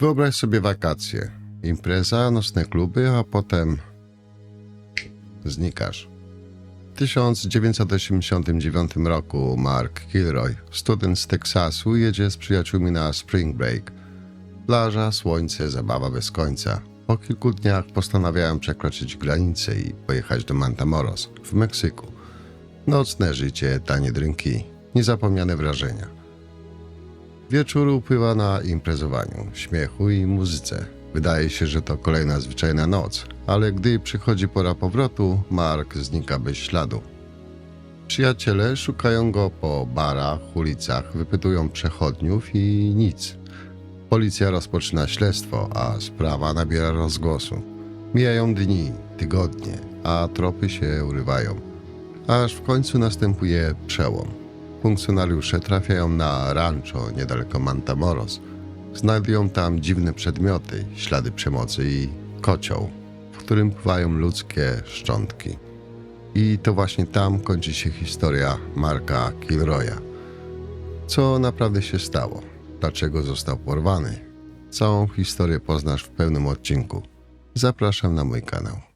Wyobraź sobie wakacje. Impreza, nocne kluby, a potem znikasz. W 1989 roku Mark Kilroy, student z Teksasu, jedzie z przyjaciółmi na spring break. Plaża, słońce, zabawa bez końca. Po kilku dniach postanawiałem przekroczyć granicę i pojechać do Matamoros w Meksyku. Nocne życie, tanie drinki, niezapomniane wrażenia. Wieczór upływa na imprezowaniu, śmiechu i muzyce. Wydaje się, że to kolejna zwyczajna noc, ale gdy przychodzi pora powrotu, Mark znika bez śladu. Przyjaciele szukają go po barach, ulicach, wypytują przechodniów i nic. Policja rozpoczyna śledztwo, a sprawa nabiera rozgłosu. Mijają dni, tygodnie, a tropy się urywają. Aż w końcu następuje przełom. Funkcjonariusze trafiają na rancho niedaleko Mantamoros. Znajdują tam dziwne przedmioty, ślady przemocy i kocioł, w którym pływają ludzkie szczątki. I to właśnie tam kończy się historia Marka Kilroya. Co naprawdę się stało? Dlaczego został porwany? Całą historię poznasz w pełnym odcinku. Zapraszam na mój kanał.